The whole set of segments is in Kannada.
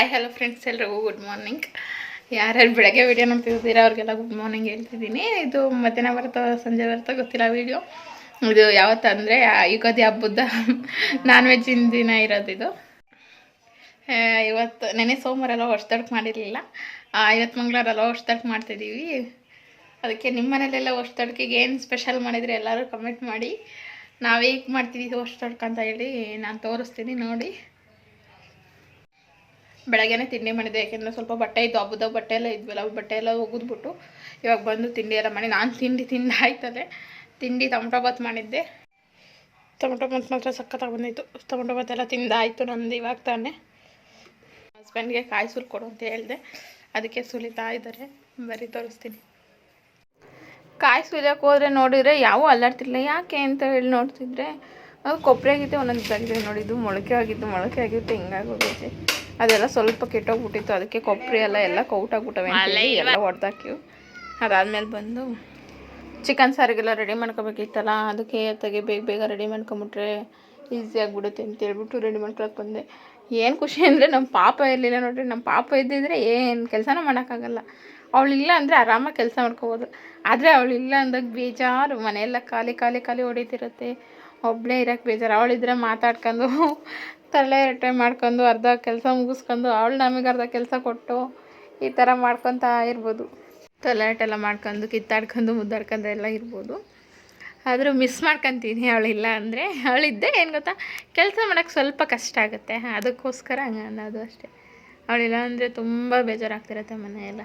ಹಾಯ್ ಹಲೋ ಫ್ರೆಂಡ್ಸ್ ಎಲ್ರಿಗೂ ಗುಡ್ ಮಾರ್ನಿಂಗ್ ಯಾರ್ಯಾರು ಬೆಳಗ್ಗೆ ವೀಡಿಯೋ ನೋಡ್ತಿದ್ದೀರಾ, ಅವ್ರಿಗೆಲ್ಲ ಗುಡ್ ಮಾರ್ನಿಂಗ್ ಹೇಳ್ತಿದ್ದೀನಿ. ಇದು ಮಧ್ಯಾಹ್ನ ಬರ್ತಾ ಸಂಜೆ ಬರ್ತಾ ಗೊತ್ತಿಲ್ಲ ವೀಡಿಯೋ ಇದು ಯಾವತ್ತಂದರೆ ಯುಗಾದಿ ಹಬ್ಬದ ನಾನ್ ವೆಜ್ಜಿನ ದಿನ ಇರೋದಿದು ಇವತ್ತು ನೆನೆ ಸೋಮವಾರ ಎಲ್ಲ ಮಾಡಿರಲಿಲ್ಲ. ಇವತ್ತು ಮಂಗಳವಾರ ವರ್ಷದಡ್ಕೆ ಮಾಡ್ತಿದ್ದೀವಿ. ಅದಕ್ಕೆ ನಿಮ್ಮ ಮನೇಲೆಲ್ಲ ಏನು ಸ್ಪೆಷಲ್ ಮಾಡಿದರೆ ಎಲ್ಲರೂ ಕಮೆಂಟ್ ಮಾಡಿ. ನಾವು ಮಾಡ್ತೀವಿ ವರ್ಷದಡ್ಕೆ ಅಂತ ಹೇಳಿ ನಾನು ತೋರಿಸ್ತೀನಿ ನೋಡಿ. ಬೆಳಗ್ಗೆನೇ ತಿಂಡಿ ಮಾಡಿದ್ದೆ ಯಾಕೆಂದರೆ ಸ್ವಲ್ಪ ಬಟ್ಟೆ ಇದ್ದು ಹಬ್ಬದ ಬಟ್ಟೆ ಎಲ್ಲ ಇದ್ವಲ್ಲ ಬಟ್ಟೆ ಎಲ್ಲ ಒಗೆದ್ಬಿಟ್ಟು ಇವಾಗ ಬಂದು ತಿಂಡಿ ಎಲ್ಲ ಮಾಡಿ, ನಾನು ತಿಂಡಿ ತಿಂದು ಆಯ್ತದೆ ತಿಂಡಿ ಟೊಮಟೊ ಬಾತ್ ಮಾಡಿದ್ದೆ. ಟೊಮಟೊ ಬಾತ್ ಮಾತ್ರ ಸಖತ್ತಾಗಿ ಬಂದಿತ್ತು. ಟೊಮಟೊ ಬಾತ್ ಎಲ್ಲ ತಿಂದಾಯಿತು ನಂದು ಇವಾಗ ತಾನೆ. ಹಸ್ಬೆಂಡ್ಗೆ ಕಾಯಿ ಸುಲ್ ಕೊಡು ಅಂತ ಹೇಳಿದೆ. ಅದಕ್ಕೆ ಸುಲಿತಾ ಇದ್ದಾರೆ. ಬರಿ ತೋರಿಸ್ತೀನಿ. ಕಾಯಿ ಸುಲಿಯೋಕೆ ಹೋದ್ರೆ ನೋಡಿದರೆ ಯಾವ ಅಲ್ಲಾಡ್ತಿರಲಿಲ್ಲ ಯಾಕೆ ಅಂತ ಹೇಳಿ ನೋಡ್ತಿದ್ರೆ ಕೊಬ್ಬರಿ ಆಗಿತ್ತು, ಒಂದೊಂದು ಇದಾಗಿದೆ ನೋಡಿದ್ದು ಮೊಳಕೆ ಆಗಿದ್ದು ಮೊಳಕೆ ಆಗಿತ್ತು ಹಿಂಗಾಗೋಗೈತೆ ಅದೆಲ್ಲ ಸ್ವಲ್ಪ ಕೆಟ್ಟೋಗ್ಬಿಟ್ಟಿತ್ತು. ಅದಕ್ಕೆ ಕೊಬ್ಬರಿ ಎಲ್ಲ ಎಲ್ಲ ಕೌಟಾಗ್ಬಿಟ್ಟವೆ ಎಲ್ಲ ಹೊಡೆದಾಕಿವು ಅದಾದ್ಮೇಲೆ ಬಂದು ಚಿಕನ್ ಸಾರಿಗೆಲ್ಲ ರೆಡಿ ಮಾಡ್ಕೋಬೇಕಿತ್ತಲ್ಲ, ಅದಕ್ಕೆ ತೆಗೆ ಬೇಗ ಬೇಗ ರೆಡಿ ಮಾಡ್ಕೊಂಬಿಟ್ರೆ ಈಸಿ ಆಗಿಬಿಡುತ್ತೆ ಅಂತ ಹೇಳ್ಬಿಟ್ಟು ರೆಡಿ ಮಾಡ್ಕೊಳಕ್ಕೆ ಬಂದೆ. ಏನು ಖುಷಿ ಅಂದರೆ ನಮ್ಮ ಪಾಪ ಇರಲಿಲ್ಲ ನೋಡ್ರಿ ನಮ್ಮ ಪಾಪ ಇದ್ದಿದ್ರೆ ಏನು ಕೆಲಸನೂ ಮಾಡೋಕ್ಕಾಗಲ್ಲ. ಅವಳಿಲ್ಲ ಅಂದರೆ ಆರಾಮಾಗಿ ಕೆಲಸ ಮಾಡ್ಕೋಬೋದು. ಆದರೆ ಅವಳಿಲ್ಲ ಅಂದಾಗ ಬೇಜಾರು, ಮನೆಯೆಲ್ಲ ಖಾಲಿ ಖಾಲಿ ಖಾಲಿ ಹೊಡಿತಿರುತ್ತೆ. ಒಬ್ಬಳೇ ಇರೋಕ್ಕೆ ಬೇಜಾರು. ಅವಳಿದ್ರೆ ಮಾತಾಡ್ಕೊಂಡು ತಲೆ ರೊಟ್ಟೆ ಮಾಡ್ಕೊಂಡು ಅರ್ಧ ಕೆಲಸ ಮುಗಿಸ್ಕೊಂಡು ಅವಳು ನಮಗೆ ಅರ್ಧ ಕೆಲಸ ಕೊಟ್ಟು ಈ ಥರ ಮಾಡ್ಕೊತಾ ಇರ್ಬೋದು. ತಲೆಟೆಲ್ಲ ಮಾಡ್ಕೊಂಡು ಕಿತ್ತಾಡ್ಕೊಂಡು ಮುದ್ದಾಡ್ಕೊಂಡು ಎಲ್ಲ ಇರ್ಬೋದು. ಆದರೂ ಮಿಸ್ ಮಾಡ್ಕೊತೀನಿ ಅವಳಿಲ್ಲ ಅಂದರೆ. ಅವಳಿದ್ದೆ ಏನು ಗೊತ್ತಾ? ಕೆಲಸ ಮಾಡೋಕ್ಕೆ ಸ್ವಲ್ಪ ಕಷ್ಟ ಆಗುತ್ತೆ. ಅದಕ್ಕೋಸ್ಕರ ಹಂಗೆ ಅನ್ನೋದು ಅಷ್ಟೇ. ಅವಳಿಲ್ಲ ಅಂದರೆ ತುಂಬ ಬೇಜಾರಾಗ್ತಿರತ್ತೆ ಮನೆಯೆಲ್ಲ.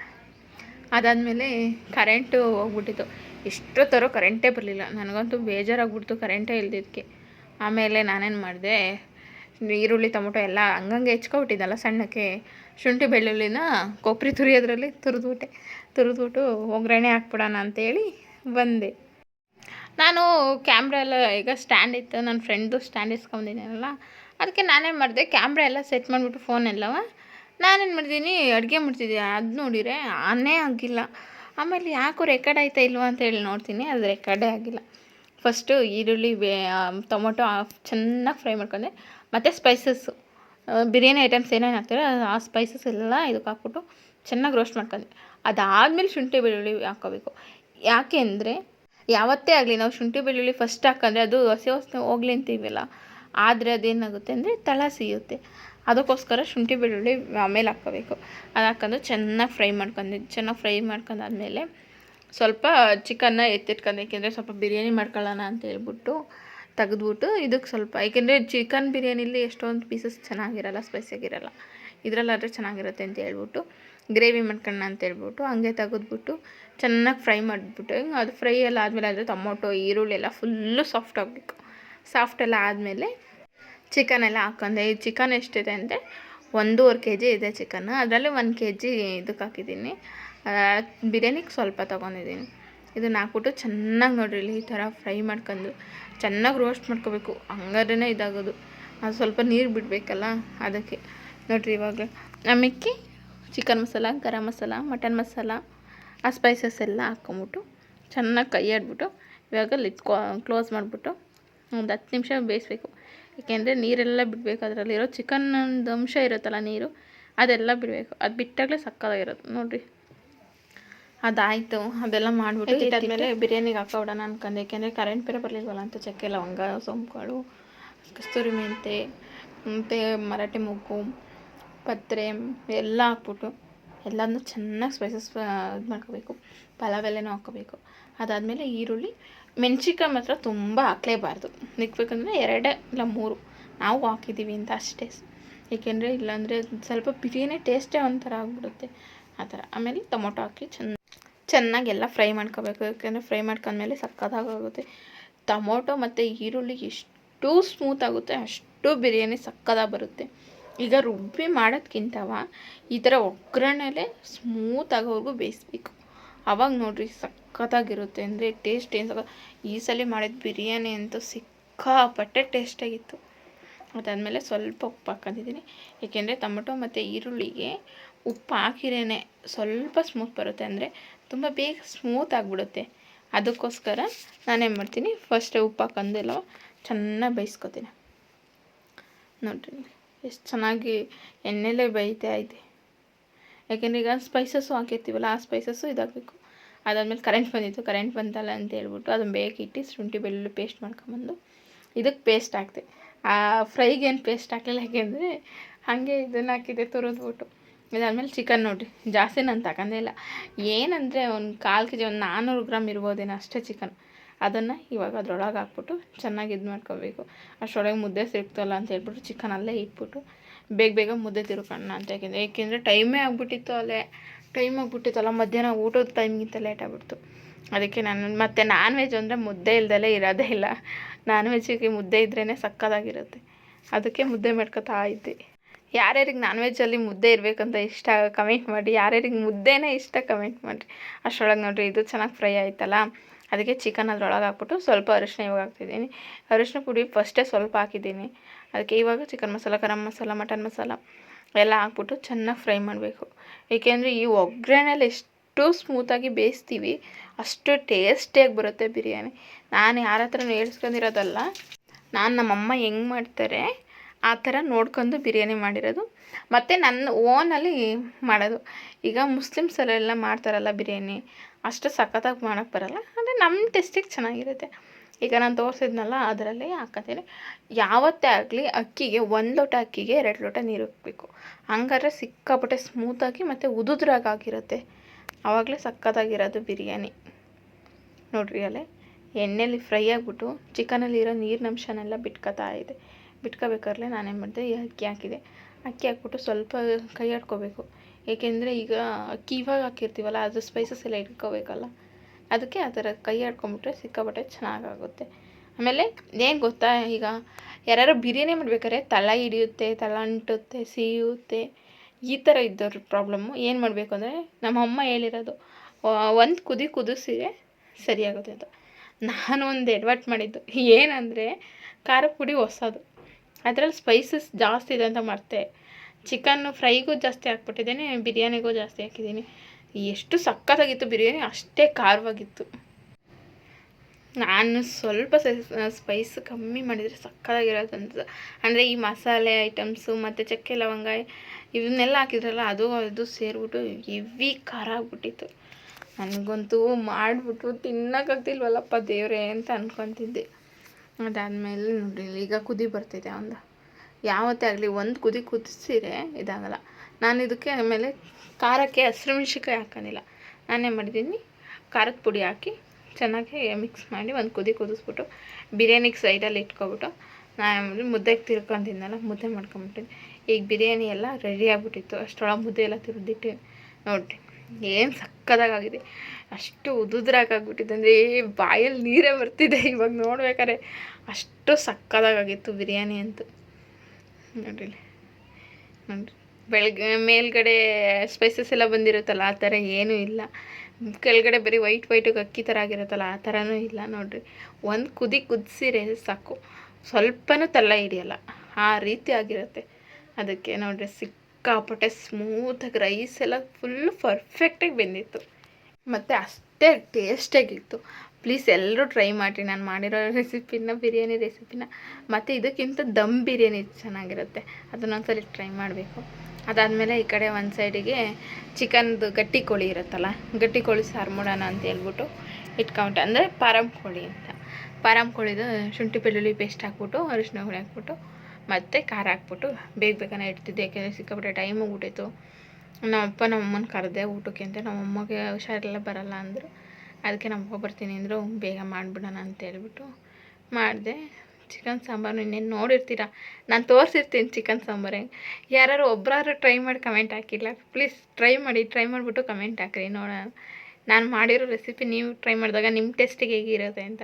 ಅದಾದಮೇಲೆ ಕರೆಂಟು ಹೋಗ್ಬಿಟ್ಟಿತ್ತು. ಎಷ್ಟು ತರೋ ಕರೆಂಟೇ ಬರಲಿಲ್ಲ. ನನಗಂತೂ ಬೇಜಾರಾಗ್ಬಿಡ್ತು ಕರೆಂಟೇ ಇಲ್ದಿದ್ದಕ್ಕೆ. ಆಮೇಲೆ ನಾನೇನು ಮಾಡಿದೆ? ಈರುಳ್ಳಿ, ಟೊಮೊಟೊ ಎಲ್ಲ ಹಂಗಂಗೆ ಹೆಚ್ಕೊಬಿಟ್ಟಿದ್ದಲ್ಲ ಸಣ್ಣಕ್ಕೆ. ಶುಂಠಿ ಬೆಳ್ಳುಳ್ಳಿನ ಕೊಬ್ಬರಿ ತುರಿಯೋದ್ರಲ್ಲಿ ತುರಿದ್ಬಿಟ್ಟೆ. ತುರಿದ್ಬಿಟ್ಟು ಒಗ್ಗರಣೆ ಹಾಕ್ಬಿಡೋಣ ಅಂತೇಳಿ ಬಂದೆ. ನಾನು ಕ್ಯಾಮ್ರಾ ಎಲ್ಲ ಈಗ ಸ್ಟ್ಯಾಂಡ್ ಇತ್ತು. ನನ್ನ ಫ್ರೆಂಡು ಸ್ಟ್ಯಾಂಡ್ ಇಸ್ಕೊಂಡಿದ್ದೀನಲ್ಲ, ಅದಕ್ಕೆ ನಾನೇ ಮಾಡಿದೆ, ಕ್ಯಾಮ್ರಾ ಎಲ್ಲ ಸೆಟ್ ಮಾಡಿಬಿಟ್ಟು ಫೋನೆಲ್ಲವ ನಾನೇನು ಮಾಡಿದ್ದೀನಿ, ಅಡುಗೆ ಮಾಡ್ತಿದ್ದೆ. ಅದು ನೋಡಿದರೆ ಆನೇ ಆಗಿಲ್ಲ. ಆಮೇಲೆ ಯಾಕೋ ರೆಕಾರ್ಡ್ ಆಯ್ತಾ ಇಲ್ವಾ ಅಂತ ಹೇಳಿ ನೋಡ್ತೀನಿ ಅದು ರೆಕಾರ್ಡೇ ಆಗಿಲ್ಲ. ಫಸ್ಟು ಈರುಳ್ಳಿ, ಬೇ ಟೊಮೊಟೊ ಚೆನ್ನಾಗಿ ಫ್ರೈ ಮಾಡ್ಕೊಂಡೆ. ಮತ್ತು ಸ್ಪೈಸಸ್ಸು ಬಿರಿಯಾನಿ ಐಟಮ್ಸ್ ಏನೇನು ಹಾಕ್ತಾರೆ ಆ ಸ್ಪೈಸಸ್ ಎಲ್ಲ ಇದಕ್ಕೆ ಹಾಕ್ಬಿಟ್ಟು ಚೆನ್ನಾಗಿ ರೋಸ್ಟ್ ಮಾಡ್ಕೊಂಡೆ ಅದಾದಮೇಲೆ ಶುಂಠಿ ಬೆಳ್ಳುಳ್ಳಿ ಹಾಕ್ಕೋಬೇಕು ಯಾಕೆ ಅಂದರೆ ಯಾವತ್ತೇ ಆಗಲಿ ನಾವು ಶುಂಠಿ ಬೆಳ್ಳುಳ್ಳಿ ಫಸ್ಟ್ ಹಾಕಂದ್ರೆ ಅದು ಹಸಿ ವಾಸನೆ ಹೋಗ್ಲಿ ಅಂತೀವಲ್ಲ ಆದರೆ ಅದೇನಾಗುತ್ತೆ ಅಂದರೆ ತಳ ಸಿಗುತ್ತೆ ಅದಕ್ಕೋಸ್ಕರ ಶುಂಠಿ ಬೆಳ್ಳುಳ್ಳಿ ಆಮೇಲೆ ಹಾಕ್ಕೋಬೇಕು. ಅದು ಹಾಕೊಂಡು ಚೆನ್ನಾಗಿ ಫ್ರೈ ಮಾಡ್ಕೊಂಡು ಚೆನ್ನಾಗಿ ಫ್ರೈ ಮಾಡ್ಕೊಂಡಾದ್ಮೇಲೆ ಸ್ವಲ್ಪ ಚಿಕನ್ನ ಎತ್ತಿಟ್ಕೊಂಡು ಏಕೆಂದರೆ ಸ್ವಲ್ಪ ಬಿರಿಯಾನಿ ಮಾಡ್ಕೊಳ್ಳೋಣ ಅಂತ ಹೇಳ್ಬಿಟ್ಟು ತೆಗೆದ್ಬಿಟ್ಟು ಇದಕ್ಕೆ ಸ್ವಲ್ಪ, ಏಕೆಂದರೆ ಚಿಕನ್ ಬಿರಿಯಾನಿಲಿ ಎಷ್ಟೊಂದು ಪೀಸಸ್ ಚೆನ್ನಾಗಿರಲ್ಲ ಸ್ಪೈಸಿಯಾಗಿರಲ್ಲ ಇದರಲ್ಲಾದರೆ ಚೆನ್ನಾಗಿರುತ್ತೆ ಅಂತ ಹೇಳ್ಬಿಟ್ಟು ಗ್ರೇವಿ ಮಾಡ್ಕೊಳ್ಳೋಣ ಅಂತ ಹೇಳ್ಬಿಟ್ಟು ಹಂಗೆ ತೆಗೆದ್ಬಿಟ್ಟು ಚೆನ್ನಾಗಿ ಫ್ರೈ ಮಾಡಿಬಿಟ್ಟು, ಅದು ಫ್ರೈ ಎಲ್ಲ ಆದಮೇಲೆ ಆದರೆ ಟೊಮೊಟೊ, ಈರುಳ್ಳಿ ಎಲ್ಲ ಫುಲ್ಲು ಸಾಫ್ಟ್ ಆಗಬೇಕು. ಸಾಫ್ಟ್ ಎಲ್ಲ ಆದಮೇಲೆ ಚಿಕನ್ ಎಲ್ಲ ಹಾಕೊಂಡೆ ಈ ಚಿಕನ್ ಎಷ್ಟಿದೆ ಅಂದರೆ ಒಂದೂವರೆ ಕೆ ಜಿ ಇದೆ ಚಿಕನ್ ಅದರಲ್ಲಿ ಒಂದು ಕೆ ಜಿ ಇದಕ್ಕೆ ಹಾಕಿದ್ದೀನಿ. ಬಿರಿಯಾನಿಗೆ ಸ್ವಲ್ಪ ತೊಗೊಂಡಿದ್ದೀನಿ. ಇದನ್ನ ಹಾಕ್ಬಿಟ್ಟು ಚೆನ್ನಾಗಿ ನೋಡ್ರಿ ಈ ಥರ ಫ್ರೈ ಮಾಡ್ಕೊಂಡು. ಚೆನ್ನಾಗಿ ರೋಸ್ಟ್ ಮಾಡ್ಕೋಬೇಕು. ಹಂಗಾದ್ರೆ ಇದಾಗೋದು. ಅದು ಸ್ವಲ್ಪ ನೀರು ಬಿಡಬೇಕಲ್ಲ, ಅದಕ್ಕೆ. ನೋಡಿರಿ ಇವಾಗ ಆಮೇಲೆ ಚಿಕನ್ ಮಸಾಲ, ಗರಂ ಮಸಾಲ ಮಟನ್ ಮಸಾಲ, ಆ ಸ್ಪೈಸಸ್ ಎಲ್ಲ ಹಾಕ್ಕೊಂಬಿಟ್ಟು ಚೆನ್ನಾಗಿ ಕೈ ಆಡ್ಬಿಟ್ಟು ಇವಾಗ ಲಿಟ್ ಕ್ಲೋಸ್ ಮಾಡಿಬಿಟ್ಟು ಒಂದು ಹತ್ತು ನಿಮಿಷ ಬೇಯಿಸ್ಬೇಕು. ಏಕೆಂದರೆ ನೀರೆಲ್ಲ ಬಿಡಬೇಕು. ಅದರಲ್ಲಿರೋ ಚಿಕನ್ನೊಂದು ಅಂಶ ಇರುತ್ತಲ್ಲ ನೀರು, ಅದೆಲ್ಲ ಬಿಡಬೇಕು. ಅದು ಬಿಟ್ಟಾಗಲೇ ಸಕ್ಕದಾಗಿರೋದು ನೋಡಿರಿ. ಅದಾಯಿತು. ಅದೆಲ್ಲ ಮಾಡಿಬಿಟ್ಟು ಇಟ್ಟಾದ್ಮೇಲೆ ಬಿರಿಯಾನಿಗೆ ಹಾಕೋಬಿಡೋಣ ಅನ್ಕೊಂಡೆ ಯಾಕೆಂದರೆ ಕರೆಂಟ್ ಬೇರೆ ಬರಲಿಲ್ವಲ್ಲ ಅಂತ ಚಕ್ಕೆ ಲವಂಗ ಸೊಂಪುಗಳು ಕಸ್ತೂರಿ ಮೆಂತೆ ಮತ್ತು ಮರಾಠಿ ಮೊಗ್ಗು ಪತ್ರೆ ಎಲ್ಲ ಹಾಕ್ಬಿಟ್ಟು ಎಲ್ಲನೂ ಚೆನ್ನಾಗಿ ಸ್ಪೈಸಸ್ ಇದು ಮಾಡ್ಕೋಬೇಕು. ಪಲಾವ್ ಎಲ್ಲನೂ ಹಾಕ್ಕೋಬೇಕು. ಅದಾದಮೇಲೆ ಈರುಳ್ಳಿ ಮೆಣ್ಸಿನ್ಕಾಯಿ ಮಾತ್ರ ತುಂಬ ಹಾಕ್ಲೇಬಾರ್ದು. ನಿಕ್ಬೇಕಂದ್ರೆ ಎರಡೇ ಇಲ್ಲ ಮೂರು. ನಾವು ಹಾಕಿದ್ದೀವಿ ಅಂತ ಅಷ್ಟೇ. ಏಕೆಂದರೆ ಇಲ್ಲಾಂದರೆ ಸ್ವಲ್ಪ ಬಿರಿಯಾನಿ ಟೇಸ್ಟೇ ಒಂಥರ ಆಗಿಬಿಡುತ್ತೆ. ಆ ಥರ. ಆಮೇಲೆ ಟೊಮೊಟೊ ಹಾಕಿ ಚೆನ್ನ ಚೆನ್ನಾಗಿ ಎಲ್ಲ ಫ್ರೈ ಮಾಡ್ಕೋಬೇಕು. ಯಾಕೆಂದರೆ ಫ್ರೈ ಮಾಡ್ಕೊಂಡ್ಮೇಲೆ ಸಕ್ಕತ್ತಾಗುತ್ತೆ ಟೊಮೊಟೊ ಮತ್ತು ಈರುಳ್ಳಿ ಎಷ್ಟು ಸ್ಮೂತ್ ಆಗುತ್ತೆ, ಅಷ್ಟು ಬಿರಿಯಾನಿ ಸಕ್ಕತ್ತಾಗಿ ಬರುತ್ತೆ. ಈಗ ರುಬ್ಬಿ ಮಾಡೋದ್ಕಿಂತವ ಈ ಥರ ಒಗ್ಗರಣೆಲೆ ಸ್ಮೂತ್ ಆಗೋವರೆಗೂ ಬೇಯಿಸ್ಬೇಕು. ಅವಾಗ ನೋಡಿರಿ ಸಖತ್ತಾಗಿರುತ್ತೆ ಅಂದರೆ ಟೇಸ್ಟ್ ಏನು ಸಕ ಈ ಸಲ ಮಾಡಿದ ಬಿರಿಯಾನಿ ಅಂತೂ ಸಿಕ್ಕಾಪಟ್ಟೆ ಟೇಸ್ಟಾಗಿತ್ತು ಅದಾದಮೇಲೆ ಸ್ವಲ್ಪ ಉಪ್ಪು ಹಾಕೊಂಡಿದ್ದೀನಿ ಏಕೆಂದರೆ ಟೊಮೊಟೊ ಮತ್ತು ಈರುಳ್ಳಿಗೆ ಉಪ್ಪು ಹಾಕಿರೇ ಸ್ವಲ್ಪ ಸ್ಮೂತ್ ಬರುತ್ತೆ. ಅಂದರೆ ತುಂಬ ಬೇಗ ಸ್ಮೂತ್ ಆಗಿಬಿಡುತ್ತೆ. ಅದಕ್ಕೋಸ್ಕರ ನಾನೇನು ಮಾಡ್ತೀನಿ ಫಸ್ಟ್ ಉಪ್ಪು ಹಾಕಂದೆಲ್ಲ ಚೆನ್ನಾಗಿ ಬೇಯಿಸ್ಕೊತೀನಿ. ನೋಡಿರಿ, ಎಷ್ಟು ಚೆನ್ನಾಗಿ ಎಣ್ಣೆಲೇ ಬೇಯ್ತಾ ಐತೆ ಯಾಕೆಂದರೆ ಈಗ ಸ್ಪೈಸಸ್ಸು ಹಾಕಿರ್ತೀವಲ್ಲ, ಆ ಸ್ಪೈಸಸ್ಸು ಇದಾಗಬೇಕು. ಅದಾದಮೇಲೆ ಕರೆಂಟ್ ಬಂದಿತ್ತು ಕರೆಂಟ್ ಬಂತಲ್ಲ ಅಂತ ಹೇಳ್ಬಿಟ್ಟು ಅದನ್ನು ಬೇಕಿಟ್ಟು ಶುಂಠಿ, ಬೆಳ್ಳುಳ್ಳಿ ಪೇಸ್ಟ್ ಮಾಡ್ಕೊಂಬಂದು ಇದಕ್ಕೆ ಪೇಸ್ಟ್ ಹಾಕ್ತೆ. ಆ ಫ್ರೈಗೆ ಏನು ಪೇಸ್ಟ್ ಹಾಕಲಿಲ್ಲ ಯಾಕೆಂದರೆ ಹಾಗೆ ಇದನ್ನು ಹಾಕಿದೆ ತುರಿದ್ಬಿಟ್ಟು. ಇದಾದ್ಮೇಲೆ ಚಿಕನ್ ನೋಡಿರಿ. ಜಾಸ್ತಿ ನಾನು ತಗೊಂಡೇ ಇಲ್ಲ. ಏನಂದರೆ ಒಂದು ಕಾಲು ಕೆ ಜಿ ಒಂದು ನಾನ್ನೂರು ಗ್ರಾಮ್ ಇರ್ಬೋದೇನೋ ಅಷ್ಟೇ ಚಿಕನ್. ಅದನ್ನು ಇವಾಗ ಅದ್ರೊಳಗೆ ಹಾಕ್ಬಿಟ್ಟು ಚೆನ್ನಾಗಿ ಇದು ಮಾಡ್ಕೋಬೇಕು. ಅಷ್ಟರೊಳಗೆ ಮುದ್ದೆ ಸಿಗ್ತಲ್ಲ ಅಂತ ಹೇಳ್ಬಿಟ್ಟು ಚಿಕನ್ ಅಲ್ಲೇ ಇಟ್ಬಿಟ್ಟು ಬೇಗ ಬೇಗ ಮುದ್ದೆ ತಿರ್ಕೊಳ್ಳೋಣ ಅಂತ ಯಾಕೆಂದರೆ ಏಕೆಂದರೆ ಟೈಮೇ ಆಗಿಬಿಟ್ಟಿತ್ತು ಅಲ್ಲೇ. ಟೈಮ್ ಆಗಿಬಿಟ್ಟಿತ್ತಲ್ಲ ಮಧ್ಯಾಹ್ನ ಊಟದ ಟೈಮ್ಗಿಂತ ಲೇಟ್ ಆಗ್ಬಿಡ್ತು. ಅದಕ್ಕೆ ನಾನು ಮತ್ತು ನಾನ್ ವೆಜ್ ಅಂದರೆ ಮುದ್ದೆ ಇಲ್ದಲೇ ಇರೋದೇ ಇಲ್ಲ. ನಾನ್ ವೆಜ್ಜಿಗೆ ಮುದ್ದೆ ಇದ್ರೇ ಸಕ್ಕದಾಗಿರುತ್ತೆ. ಅದಕ್ಕೆ ಮುದ್ದೆ ಮಾಡ್ಕೊತಾ ಇದ್ದೆ. ಯಾರ್ಯಾರಿಗೆ ನಾನ್ ವೆಜ್ಜಲ್ಲಿ ಮುದ್ದೆ ಇರಬೇಕಂತ ಇಷ್ಟ ಕಮೆಂಟ್ ಮಾಡಿ, ಯಾರ್ಯಾರಿಗೆ ಮುದ್ದೆನೇ ಇಷ್ಟ ಕಮೆಂಟ್ ಮಾಡಿರಿ. ಅಷ್ಟರೊಳಗೆ ನೋಡಿರಿ ಇದು ಚೆನ್ನಾಗಿ ಫ್ರೈ ಆಯ್ತಲ್ಲ, ಅದಕ್ಕೆ ಚಿಕನ್ ಅದ್ರೊಳಗೆ ಹಾಕ್ಬಿಟ್ಟು ಸ್ವಲ್ಪ ಅರಿಶಿನ ಇವಾಗ ಹಾಕ್ತಿದ್ದೀನಿ. ಅರಿಶಿನ ಪುಡಿ ಫಸ್ಟೇ ಸ್ವಲ್ಪ ಹಾಕಿದ್ದೀನಿ. ಅದಕ್ಕೆ ಇವಾಗ ಚಿಕನ್ ಮಸಾಲ, ಗರಂ ಮಸಾಲ ಮಟನ್ ಮಸಾಲ ಎಲ್ಲ ಹಾಕ್ಬಿಟ್ಟು ಚೆನ್ನಾಗಿ ಫ್ರೈ ಮಾಡಬೇಕು. ಏಕೆಂದರೆ ಈ ಒಗ್ಗರಣೆಲ್ಲ ಎಷ್ಟು ಸ್ಮೂತಾಗಿ ಬೇಯಿಸ್ತೀವಿ, ಅಷ್ಟು ಟೇಸ್ಟಿಯಾಗಿ ಬರುತ್ತೆ ಬಿರಿಯಾನಿ. ನಾನು ಯಾರ ಹತ್ರನೂ ಹೇಳ್ಸ್ಕೊಂಡಿರೋದಲ್ಲ, ನಾನು ನಮ್ಮಮ್ಮ ಹೆಂಗೆ ಮಾಡ್ತಾರೆ ಆ ಥರ ನೋಡ್ಕೊಂಡು ಬಿರಿಯಾನಿ ಮಾಡಿರೋದು. ಮತ್ತು ನನ್ನ ಓನಲ್ಲಿ ಮಾಡೋದು. ಈಗ ಮುಸ್ಲಿಮ್ಸಲ್ಲೆಲ್ಲ ಮಾಡ್ತಾರಲ್ಲ ಬಿರಿಯಾನಿ, ಅಷ್ಟು ಸಖತ್ತಾಗಿ ಮಾಡೋಕ್ಕೆ ಬರಲ್ಲ. ಅಂದರೆ ನಮ್ಮ ಟೇಸ್ಟಿಗೆ ಚೆನ್ನಾಗಿರುತ್ತೆ. ಈಗ ನಾನು ತೋರಿಸಿದ್ನಲ್ಲ, ಅದರಲ್ಲಿ ಹಾಕೋತೀನಿ ಯಾವತ್ತೇ ಆಗಲಿ ಅಕ್ಕಿಗೆ ಒಂದು ಲೋಟ ಅಕ್ಕಿಗೆ ಎರಡು ಲೋಟ ನೀರು ಹಾಕಬೇಕು. ಹಂಗಾದ್ರೆ ಸಿಕ್ಕಾಪಟ್ಟೆ ಸ್ಮೂತಾಗಿ ಮತ್ತು ಉದುದ್ರಾಗಿರುತ್ತೆ ಆವಾಗಲೇ ಸಕ್ಕತ್ತಾಗಿರೋದು ಬಿರಿಯಾನಿ. ನೋಡ್ರಿ ಅಲ್ಲೇ, ಎಣ್ಣೆಲಿ ಫ್ರೈ ಆಗಿಬಿಟ್ಟು ಚಿಕನಲ್ಲಿರೋ ನೀರಿನಂಶನೆಲ್ಲ ಬಿಟ್ಕೊತಾ ಇದೆ. ಬಿಟ್ಕೋಬೇಕಾದ್ರೆ ನಾನೇನು ಮಾಡಿದೆ, ಈ ಅಕ್ಕಿ ಹಾಕಿದೆ. ಅಕ್ಕಿ ಹಾಕ್ಬಿಟ್ಟು ಸ್ವಲ್ಪ ಕೈ ಆಡ್ಕೋಬೇಕು ಏಕೆಂದರೆ ಈಗ ಅಕ್ಕಿ ಇವಾಗ ಹಾಕಿರ್ತೀವಲ್ಲ, ಅದು ಸ್ಪೈಸಸ್ ಎಲ್ಲ ಇಟ್ಕೋಬೇಕಲ್ಲ. ಅದಕ್ಕೆ ಆ ಥರ ಕೈ ಆಡ್ಕೊಂಬಿಟ್ರೆ ಸಿಕ್ಕಾಪಟ್ಟೆ ಚೆನ್ನಾಗಾಗುತ್ತೆ. ಆಮೇಲೆ ಏನು ಗೊತ್ತಾ ಈಗ ಯಾರು ಬಿರಿಯಾನಿ ಮಾಡ್ಬೇಕಾದ್ರೆ ತಲೆ ಹಿಡಿಯುತ್ತೆ, ತಲೆ ಅಂಟುತ್ತೆ, ಸೀಯುತ್ತೆ. ಈ ಥರ ಇದ್ದವ್ರ ಪ್ರಾಬ್ಲಮ್ಮು ಏನು ಮಾಡಬೇಕು ಅಂದರೆ, ನಮ್ಮ ಅಮ್ಮ ಹೇಳಿರೋದು ಒಂದು ಕುದಿ ಕುದಿಸಿದ್ರೆ ಸರಿಯಾಗುತ್ತೆ ಅಂತ. ನಾನು ಒಂದು ಎಡ್ವರ್ಟ್ ಮಾಡಿದ್ದು. ಏನಂದರೆ ಖಾರದ ಪುಡಿ ಹೊಸದು. ಅದ್ರಲ್ಲಿ ಸ್ಪೈಸಸ್ ಜಾಸ್ತಿ ಇದೆ ಅಂತ ಮರ್ತೆ. ಚಿಕನ್ನು ಫ್ರೈಗೂ ಜಾಸ್ತಿ ಹಾಕ್ಬಿಟ್ಟಿದ್ದೀನಿ, ಬಿರಿಯಾನಿಗೂ ಜಾಸ್ತಿ ಹಾಕಿದ್ದೀನಿ. ಎಷ್ಟು ಸಕ್ಕತ್ತಾಗಿತ್ತು ಬಿರಿಯಾನಿ, ಅಷ್ಟೇ ಖಾರವಾಗಿತ್ತು. ನಾನು ಸ್ವಲ್ಪ ಸ್ಪೈಸ್ ಕಮ್ಮಿ ಮಾಡಿದರೆ ಸಕ್ಕತ್ತಾಗಿರೋದಂತ. ಅಂದರೆ ಈ ಮಸಾಲೆ ಐಟಮ್ಸು ಮತ್ತು ಚಕ್ಕೆ ಲವಂಗ ಇವನ್ನೆಲ್ಲ ಹಾಕಿದ್ರಲ್ಲ, ಅದು ಅದು ಸೇರಿಬಿಟ್ಟು ಹೆವಿ ಖಾರ ಆಗ್ಬಿಟ್ಟಿತ್ತು. ನನಗಂತೂ ಮಾಡಿಬಿಟ್ಟು ತಿನ್ನೋಕ್ಕಾಗ್ತಿಲ್ವಲ್ಲಪ್ಪ ದೇವರೇ ಅಂತ ಅಂದ್ಕೊತಿದ್ದೆ ಅದಾದಮೇಲೆ ನೋಡಿ ಈಗ ಕುದಿ ಬರ್ತಿದೆ ಒಂದು. ಯಾವತ್ತೇ ಆಗಲಿ ಒಂದು ಕುದಿ ಕುದಿಸಿದ್ರೆ ಇದಾಗಲ್ಲ. ನಾನು ಇದಕ್ಕೆ ಆಮೇಲೆ ಖಾರಕ್ಕೆ ಹಸಿರು ಮೆಣ್ಸಿನ್ಕಾಯಿ ಹಾಕೋದಿಲ್ಲ ನಾನೇನು ಮಾಡಿದ್ದೀನಿ ಖಾರದ ಪುಡಿ ಹಾಕಿ ಚೆನ್ನಾಗಿ ಮಿಕ್ಸ್ ಮಾಡಿ ಒಂದು ಕುದಿ ಕುದಿಸ್ಬಿಟ್ಟು ಬಿರಿಯಾನಿಗೆ ಸೈಡಲ್ಲಿ ಇಟ್ಕೊಬಿಟ್ಟು ನಾನು ಮುದ್ದೆಗೆ ತಿರ್ಕೊಂಡಿದ್ನಲ್ಲ, ಮುದ್ದೆ ಮಾಡ್ಕೊಂಬಿಟ್ಟಿದ್ದೆ ಈಗ ಬಿರಿಯಾನಿ ಎಲ್ಲ ರೆಡಿ ಆಗಿಬಿಟ್ಟಿತ್ತು. ಅಷ್ಟರೊಳಗೆ ಮುದ್ದೆ ಎಲ್ಲ ತಿರುದಿಟ್ಟು ನೋಡಿರಿ. ಏನು ಸಕ್ಕದಾಗಿದೆ ಅಷ್ಟು ಉದುದ್ರಾಗಾಗ್ಬಿಟ್ಟಿದೆ ಅಂದರೆ ಬಾಯಲ್ಲಿ ನೀರೇ ಬರ್ತಿದೆ ಇವಾಗ ನೋಡ್ಬೇಕಾದ್ರೆ. ಅಷ್ಟು ಸಕ್ಕದಾಗಿತ್ತು ಬಿರಿಯಾನಿ ಅಂತ. ನೋಡಿರಿ ನೋಡಿರಿ. ಬೆಳಗ್ಗೆ ಮೇಲ್ಗಡೆ ಸ್ಪೈಸಸ್ ಎಲ್ಲ ಬಂದಿರುತ್ತಲ್ಲ, ಆ ಥರ ಏನೂ ಇಲ್ಲ. ಕೆಳಗಡೆ ಬರೀ ವೈಟ್ ವೈಟಿಗೆ ಅಕ್ಕಿ ಥರ ಆಗಿರುತ್ತಲ್ಲ, ಆ ಥರನೂ ಇಲ್ಲ ನೋಡಿರಿ. ಒಂದು ಕುದಿ ಕುದಿಸಿರೆ ಸಾಕು. ಸ್ವಲ್ಪನೂ ತಲ್ಲ ಹಿಡಿಯಲ್ಲ. ಆ ರೀತಿ ಆಗಿರುತ್ತೆ. ಅದಕ್ಕೆ ನೋಡಿರಿ ಸಿಕ್ಕಾಪಟ್ಟೆ ಸ್ಮೂತಾಗಿ ರೈಸ್ ಎಲ್ಲ ಫುಲ್ಲು ಪರ್ಫೆಕ್ಟಾಗಿ ಬೆಂದಿತ್ತು. ಮತ್ತು ಅಷ್ಟೇ ಟೇಸ್ಟಾಗಿತ್ತು ಪ್ಲೀಸ್ ಎಲ್ಲರೂ ಟ್ರೈ ಮಾಡಿರಿ. ನಾನು ಮಾಡಿರೋ ರೆಸಿಪಿನ ಬಿರಿಯಾನಿ ರೆಸಿಪಿನ ಮತ್ತು ಇದಕ್ಕಿಂತ ದಮ್ ಬಿರಿಯಾನಿ ಚೆನ್ನಾಗಿರುತ್ತೆ. ಅದನ್ನೊಂದ್ಸಲಿ ಟ್ರೈ ಮಾಡಬೇಕು. ಅದಾದಮೇಲೆ ಈ ಕಡೆ ಒಂದು ಸೈಡಿಗೆ ಚಿಕನ್ದು ಗಟ್ಟಿ ಕೋಳಿ ಇರುತ್ತಲ್ಲ, ಗಟ್ಟಿ ಕೋಳಿ ಸಾರು ಮಾಡೋಣ ಅಂತ ಹೇಳ್ಬಿಟ್ಟು ಇಟ್ಕೊಂಬಿಟ್ಟೆ ಅಂದರೆ ಪಾರಮ್ ಕೋಳಿ ಅಂತ. ಪಾರಮ್ ಕೋಳಿದು ಶುಂಠಿ ಬೆಳ್ಳುಳ್ಳಿ ಪೇಸ್ಟ್ ಹಾಕ್ಬಿಟ್ಟು ಅರಿಶಿನ ಹುಳಿ ಹಾಕ್ಬಿಟ್ಟು ಮತ್ತು ಖಾರ ಹಾಕ್ಬಿಟ್ಟು ಬೇಗ ಬೇಗನೆ ಇಡ್ತಿದ್ದೆ. ಯಾಕೆಂದರೆ ಸಿಕ್ಕಾಪಟ್ಟೆ ಟೈಮ್ ಹೋಗ್ಬಿಟ್ಟಿತ್ತು ನಮ್ಮಪ್ಪ ನಮ್ಮಮ್ಮನ ಕರೆದೆ ಊಟಕ್ಕೆ ಅಂತ. ನಮ್ಮಮ್ಮಗೆ ಹುಷಾರಿಲ್ಲ, ಬರಲ್ಲ ಅಂದರು. ಅದಕ್ಕೆ ನಮ್ಮಪ್ಪ ಬರ್ತೀನಿ ಅಂದರು. ಬೇಗ ಮಾಡಿಬಿಡೋಣ ಅಂತ ಹೇಳ್ಬಿಟ್ಟು ಮಾಡಿದೆ. ಚಿಕನ್ ಸಾಂಬಾರು ಇನ್ನೇನು ನೋಡಿರ್ತೀರ? ನಾನು ತೋರಿಸಿರ್ತೀನಿ ಚಿಕನ್ ಸಾಂಬಾರು. ಯಾರು ಒಬ್ಬರಾದ್ರು ಟ್ರೈ ಮಾಡಿ ಕಮೆಂಟ್ ಹಾಕಿಲ್ಲ. ಪ್ಲೀಸ್ ಟ್ರೈ ಮಾಡಿ ಟ್ರೈ ಮಾಡಿಬಿಟ್ಟು ಕಮೆಂಟ್ ಹಾಕಿರಿ ನೋಡೋಣ. ನಾನು ಮಾಡಿರೋ ರೆಸಿಪಿ ನೀವು ಟ್ರೈ ಮಾಡಿದಾಗ ನಿಮ್ಮ ಟೇಸ್ಟಿಗೆ ಹೇಗಿರುತ್ತೆ ಅಂತ.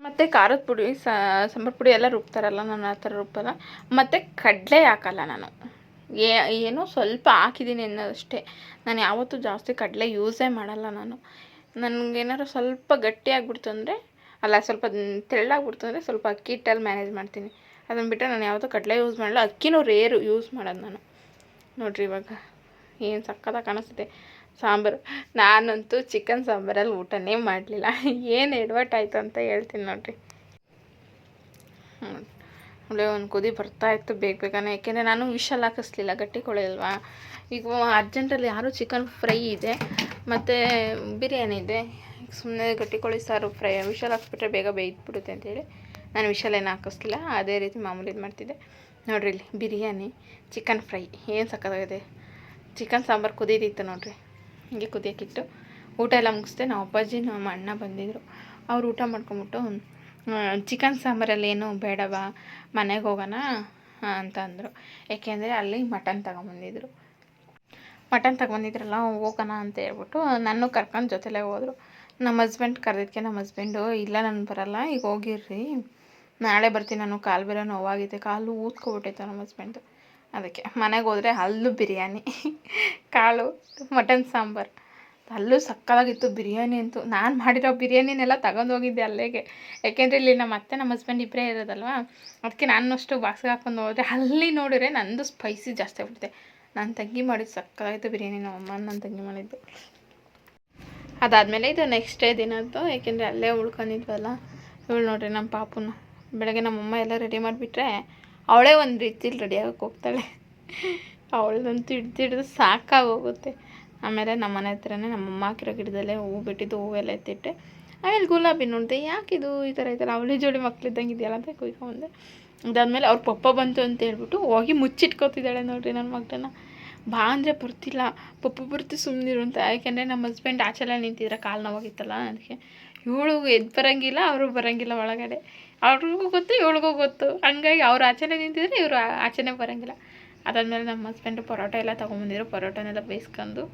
ಮತ್ತು ಖಾರದ ಪುಡಿ ಸಾಂಬಾರು ಪುಡಿ ಎಲ್ಲ ರುಬ್ತಾರಲ್ಲ, ನಾನು ಆ ಥರ ರುಬ್ಬಲ್ಲ. ಮತ್ತು ಕಡಲೆ ಹಾಕಲ್ಲ ನಾನು. ಏ, ಏನೋ ಸ್ವಲ್ಪ ಹಾಕಿದ್ದೀನಿ ಅನ್ನೋದಷ್ಟೇ. ನಾನು ಯಾವತ್ತೂ ಜಾಸ್ತಿ ಕಡಲೆ ಯೂಸೇ ಮಾಡಲ್ಲ ನಾನು. ನನಗೇನಾರು ಸ್ವಲ್ಪ ಗಟ್ಟಿ ಆಗಿಬಿಡ್ತು ಅಂದರೆ, ಅಲ್ಲ ಸ್ವಲ್ಪ ತೆಳ್ಳಾಗ್ಬಿಡ್ತು ಅಂದರೆ ಸ್ವಲ್ಪ ಅಕ್ಕಿ ಹಿಟ್ಟಲ್ಲಿ ಮ್ಯಾನೇಜ್ ಮಾಡ್ತೀನಿ. ಅದನ್ನು ಬಿಟ್ಟರೆ ನಾನು ಯಾವತ್ತೂ ಕಡಲೆ ಯೂಸ್ ಮಾಡಲ್ಲ. ಅಕ್ಕಿನೂ ರೇರು ಯೂಸ್ ಮಾಡೋದು ನಾನು. ನೋಡಿರಿ ಇವಾಗ, ಏನು ಸಕ್ಕತ್ತಾಗಿ ಕಾಣಿಸ್ತಿದೆ. ಸಾಂಬಾರು. ನಾನಂತೂ ಚಿಕನ್ ಸಾಂಬಾರಲ್ಲಿ ಊಟನೇ ಮಾಡಲಿಲ್ಲ. ಏನು ಎಡ್ವರ್ಟ್ ಆಯಿತು ಅಂತ ಹೇಳ್ತೀನಿ ನೋಡಿರಿ. ಒಳ್ಳೆ ಒಂದು ಕುದಿ ಬರ್ತಾ ಇತ್ತು ಬೇಗ ಬೇಗನೆ. ಯಾಕೆಂದರೆ ನಾನು ವಿಷಲ್ ಹಾಕಿಸ್ಲಿಲ್ಲ, ಗಟ್ಟಿ ಕೊಳೆಯಲ್ವಾ ಈಗ ಅರ್ಜೆಂಟಲ್ಲಿ ಯಾರು ಚಿಕನ್ ಫ್ರೈ ಇದೆ, ಮತ್ತು ಬಿರಿಯಾನಿ ಇದೆ. ಸುಮ್ಮನೆ ಗಟ್ಟಿ ಕೋಳಿ ಸಾರು ಫ್ರೈ, ವಿಷಲ್ ಹಾಕ್ಸ್ಬಿಟ್ರೆ ಬೇಗ ಬೇಯ್ದುಬಿಡುತ್ತೆ ಅಂತೇಳಿ ನಾನು ವಿಷಲ್ ಏನು ಹಾಕಿಸ್ಲಿಲ್ಲ. ಅದೇ ರೀತಿ ಮಾಮೂಲಿ ಇದು ಮಾಡ್ತಿದ್ದೆ. ನೋಡ್ರಿ ಇಲ್ಲಿ ಬಿರಿಯಾನಿ, ಚಿಕನ್ ಫ್ರೈ. ಏನು ಸಕ್ಕತ್ತಾಗಿದೆ ಚಿಕನ್ ಸಾಂಬಾರು ಕುದೀತಿತ್ತು ನೋಡ್ರಿ. ಹಿಂಗೆ ಕುದಿಯೋಕ್ಕಿಟ್ಟು ಊಟ ಎಲ್ಲ ಮುಗಿಸ್ದೆ ನಮ್ಮ ಅಪ್ಪಾಜಿ, ನಮ್ಮ ಅಣ್ಣ ಬಂದಿದ್ದರು ಅವ್ರು ಊಟ ಮಾಡ್ಕೊಂಬಿಟ್ಟು ಚಿಕನ್ ಸಾಂಬಾರಲ್ಲಿ ಏನು ಬೇಡವಾ, ಮನೆಗೆ ಹೋಗೋಣ ಅಂತ ಅಂದರು. ಏಕೆಂದರೆ ಅಲ್ಲಿ ಮಟನ್ ತಗೊಂಬಂದಿದ್ರು. ಮಟನ್ ತಗೊಂಬಂದಿದ್ರಲ್ಲ, ಹೋಗೋಣ ಅಂತ ಹೇಳ್ಬಿಟ್ಟು ನಾನು ಕರ್ಕೊಂಡು ಜೊತೆಲೇ ಹೋದರು. ನಮ್ಮ ಹಸ್ಬೆಂಡ್ ಕರೆದಿದ್ದಕ್ಕೆ ನಮ್ಮ ಹಸ್ಬೆಂಡು ಇಲ್ಲ ನಾನು ಬರಲ್ಲ, ಈಗ ಹೋಗಿರ್ರಿ. ನಾಳೆ ಬರ್ತೀನಿ, ನಾನು ಕಾಲು ಬೇರೆ ನೋವಾಗಿದೆ, ಕಾಲು ಊದ್ಕೊಬಿಟ್ಟೈತೆ ನಮ್ಮ ಹಸ್ಬೆಂಡು ಅದಕ್ಕೆ ಮನೆಗೆ ಹೋದರೆ ಅಲ್ಲೂ ಬಿರಿಯಾನಿ. ಕಾಳು, ಮಟನ್ ಸಾಂಬಾರು. ಅಲ್ಲೂ ಸಕ್ಕತ್ತಾಗಿತ್ತು ಬಿರಿಯಾನಿ ಅಂತೂ. ನಾನು ಮಾಡಿರೋ ಬಿರಿಯಾನಿನೆಲ್ಲ ತಗೊಂಡು ಹೋಗಿದ್ದೆ ಅಲ್ಲಿಗೆ. ಯಾಕೆಂದರೆ ಇಲ್ಲಿ ನಮ್ಮ ಅತ್ತೆ, ನಮ್ಮ ಹಸ್ಬೆಂಡ್ ಇಬ್ಬರೇ ಇರೋದಲ್ವಾ? ಅದಕ್ಕೆ ನಾನು ಅಷ್ಟು ಬಾಕ್ಸ್ಗೆ ಹಾಕೊಂಡು ಹೋದರೆ ಅಲ್ಲಿ ನೋಡಿದ್ರೆ ನಂದು ಸ್ಪೈಸಿ ಜಾಸ್ತಿ ಆಗ್ಬಿಡುತ್ತೆ ನನ್ನ ತಂಗಿ ಮಾಡಿದ್ದು ಸಕ್ಕತ್ತಾಗಿತ್ತು ಬಿರಿಯಾನಿ. ನಮ್ಮ ಅಮ್ಮ ನನ್ನ ತಂಗಿ ಮಾಡಿದ್ದು. ಅದಾದಮೇಲೆ ಇದು ನೆಕ್ಸ್ಟ್ ಡೇ ದಿನದ್ದು. ಯಾಕೆಂದರೆ ಅಲ್ಲೇ ಉಳ್ಕೊಂಡಿದ್ವಲ್ಲ. ಇವಳು ನೋಡ್ರಿ ನಮ್ಮ ಪಾಪುನ. ಬೆಳಗ್ಗೆ ನಮ್ಮಮ್ಮ ಎಲ್ಲ ರೆಡಿ ಮಾಡಿಬಿಟ್ರೆ ಅವಳೇ ಒಂದು ರೀತಿಲಿ ರೆಡಿಯಾಗಕ್ಕೆ ಹೋಗ್ತಾಳೆ. ಅವಳದಂತೂ ಹಿಡ್ದು ಹಿಡ್ದು ಸಾಕಾಗೋಗುತ್ತೆ. ಆಮೇಲೆ ನಮ್ಮ ಮನೆ ಹತ್ರನೇ ನಮ್ಮಮ್ಮ ಹಾಕಿರೋ ಗಿಡದಲ್ಲೇ ಹೂವು ಬಿಟ್ಟಿದ್ದು, ಹೂವೆಲ್ಲ ಎತ್ತಿಟ್ಟೆ, ಆಮೇಲೆ ಗುಲಾಬಿ ನೋಡಿದೆ, ಯಾಕಿದು ಈ ಥರ ಈ ಥರ ಅವಳಿ ಜೋಡಿ ಮಕ್ಳಿದ್ದಂಗೆ ಇದೆಯಲ್ಲ ಅಂತ ಕುಯ್ಕೊಂಡೆ ಅದಾದಮೇಲೆ ಅವ್ರ ಪಪ್ಪ ಬಂತು ಅಂತ ಹೇಳ್ಬಿಟ್ಟು ಹೋಗಿ ಮುಚ್ಚಿಟ್ಕೋತಿದ್ದಾಳೆ ನೋಡಿರಿ ನನ್ನ ಮಗಳನ್ನ ಬಾ ಅಂದರೆ ಬರ್ತಿಲ್ಲ. ಪಪ್ಪ ಬರ್ತಿ ಸುಮ್ಮನಿರು ಅಂತ. ಯಾಕೆಂದರೆ ನಮ್ಮ ಹಸ್ಬೆಂಡ್ ಆಚೆಲ್ಲ ನಿಂತಿದ್ರೆ, ಕಾಲು ನೋವಾಗಿತ್ತಲ್ಲ, ಅದಕ್ಕೆ. ಇವಳು ಎದ್ದು ಬರೋಂಗಿಲ್ಲ, ಅವರು ಬರೋಂಗಿಲ್ಲ ಒಳಗಡೆ. ಅವ್ರಿಗೂ ಗೊತ್ತು, ಇವಳಿಗೂ ಗೊತ್ತು. ಹಂಗಾಗಿ ಅವ್ರು ಆಚೆನೇ ನಿಂತಿದ್ರೆ ಇವರು ಆಚೆನೇ ಬರೋಂಗಿಲ್ಲ. ಅದಾದಮೇಲೆ ನಮ್ಮ ಹಸ್ಬೆಂಡು ಪರೋಟ ಎಲ್ಲ ತೊಗೊಂಬಂದಿದ್ರು. ಪರೋಟನೆಲ್ಲ ಬೇಯಿಸ್ಕೊಂಡು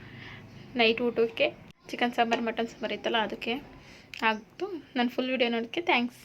ನೈಟ್ ಊಟಕ್ಕೆ ಚಿಕನ್ ಸಾಂಬಾರು ಮಟನ್ ಸಾಂಬಾರು ಇತ್ತಲ್ಲ, ಅದಕ್ಕೆ ಆಗ್ತು ನಾನು ಫುಲ್ ವೀಡಿಯೋ ನೋಡೋಕ್ಕೆ ಥ್ಯಾಂಕ್ಸ್